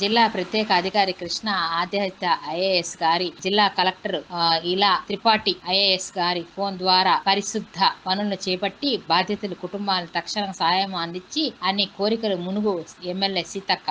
జిల్లా ప్రత్యేక అధికారి కృష్ణ ఆదిత్య ఐఏఎస్ గారి జిల్లా కలెక్టర్ ఇలా త్రిపాఠి ఐఏఎస్ గారి ఫోన్ ద్వారా పరిశుద్ధ పనులను చేపట్టి బాధితుల కుటుంబాలకు తక్షణ సహాయం అందించి అన్ని కోరికలు మునుగు ఎమ్మెల్యే సీతక్క